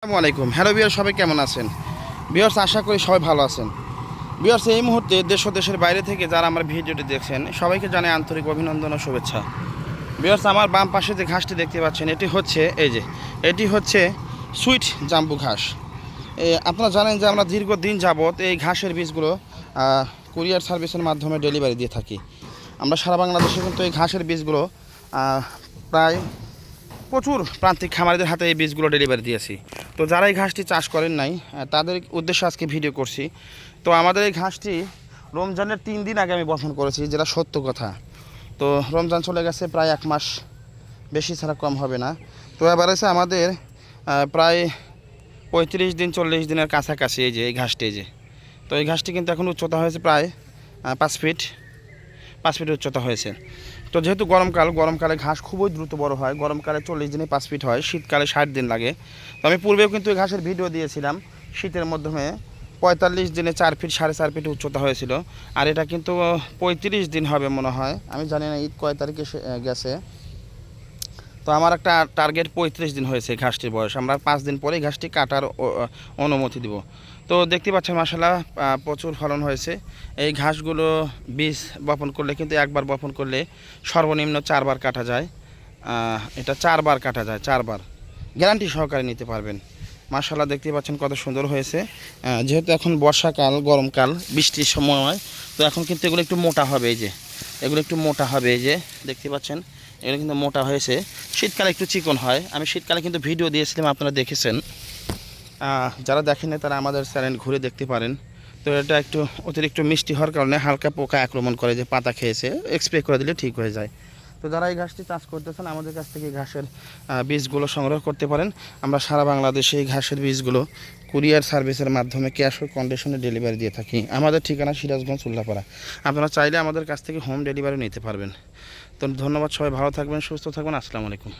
আসসালামু আলাইকুম। হ্যালো বিয়ার সবাই কেমন আছেন? বিয়ার্স আশা করি সবাই ভালো আছেন। বিয়ার্স এই মুহূর্তে দেশ ও দেশের বাইরে থেকে যারা আমার ভিডিওটি দেখছেন, সবাইকে জানাই আন্তরিক অভিনন্দন ও শুভেচ্ছা। বিয়ার্স আমার বাম পাশে যে ঘাসটি দেখতে পাচ্ছেন, এটি হচ্ছে, এই যে, এটি হচ্ছে সুইট জাম্বু ঘাস। আপনারা জানেন যে আমরা দীর্ঘদিন যাবৎ এই ঘাসের বীজগুলো কুরিয়ার সার্ভিসের মাধ্যমে ডেলিভারি দিয়ে থাকি। আমরা সারা বাংলাদেশে কিন্তু এই ঘাসের বীজগুলো প্রায় প্রচুর প্রান্তিক খামারিদের হাতে এই বীজগুলো ডেলিভারি দিয়েছি। তো যারা এই ঘাসটি চাষ করেন নাই তাদের উদ্দেশ্যে আজকে ভিডিও করছি। তো আমাদের এই ঘাসটি রমজানের তিন দিন আগে আমি বপন করেছি, যেটা সত্য কথা। তো রমজান চলে গেছে প্রায় এক মাস, বেশি ছাড়া কম হবে না। তো এবার এসে আমাদের প্রায় পঁয়ত্রিশ দিন, চল্লিশ দিনের কাছাকাছি এই যে, এই ঘাসটি যে। তো এই ঘাসটি কিন্তু এখন উচ্চতা হয়েছে প্রায় পাঁচ ফিট পাঁচ ফিট উচ্চতা হয়েছে। তো যেহেতু গরমকাল, গরমকালে ঘাস খুবই দ্রুত বড় হয়, গরমকালে চল্লিশ দিনে পাঁচ ফিট হয়, শীতকালে ষাট দিন লাগে। তো আমি পূর্বেও কিন্তু ঘাসের ভিডিও দিয়েছিলাম, শীতের মাধ্যমে পঁয়তাল্লিশ দিনে চার ফিট, সাড়ে চার ফিট উচ্চতা হয়েছিল। আর এটা কিন্তু পঁয়ত্রিশ দিন হবে মনে হয়, আমি জানি না ঈদ কয় তারিখে গেছে। তো আমার একটা টার্গেট পঁয়ত্রিশ দিন হয়েছে ঘাসটির বয়স। আমরা পাঁচ দিন পরেই ঘাসটি কাটার অনুমতি দিব। তো দেখতে পাচ্ছেন মাসাল্লাহ প্রচুর ফলন হয়েছে। এই ঘাসগুলো বীজ বপন করলে কিন্তু একবার বপন করলে সর্বনিম্ন চারবার কাটা যায়। এটা চারবার কাটা যায়, চারবার। গ্যারান্টি সহকারে নিতে পারবেন। মাসাল্লাহ দেখতে পাচ্ছেন কত সুন্দর হয়েছে। যেহেতু এখন বর্ষাকাল, গরমকাল, বৃষ্টির সময়, তো এখন কিন্তু এগুলো একটু মোটা হবে এই যে। এগুলো একটু মোটা হবে এই যে, দেখতে পাচ্ছেন। এগুলো কিন্তু মোটা হয়েছে। শীতকালে একটু চিকন হয়। আমি শীতকালে কিন্তু ভিডিও দিয়েছিলাম, আপনারা দেখেছেন। যারা দেখেন তারা আমাদের চ্যানেল ঘুরে দেখতে পারেন। তো এটা একটু অতিরিক্ত মিষ্টি হওয়ার কারণে হালকা পোকা আক্রমণ করে যে পাতা খেয়েছে, এক্সপ্রে করে দিলে ঠিক হয়ে যায়। তো যারা এই ঘাসটি চাষ করতে চান আমাদের কাছ থেকে ঘাসের বীজগুলো সংগ্রহ করতে পারেন। আমরা সারা বাংলাদেশে এই ঘাসের বীজগুলো কুরিয়ার সার্ভিসের মাধ্যমে ক্যাশ ও কন্ডিশনে ডেলিভারি দিয়ে থাকি। আমাদের ঠিকানা সিরাজগঞ্জ উল্লাপাড়া। আপনারা চাইলে আমাদের কাছ থেকে হোম ডেলিভারি নিতে পারবেন। তো ধন্যবাদ, সবাই ভালো থাকবেন, সুস্থ থাকবেন। আসসালামু আলাইকুম।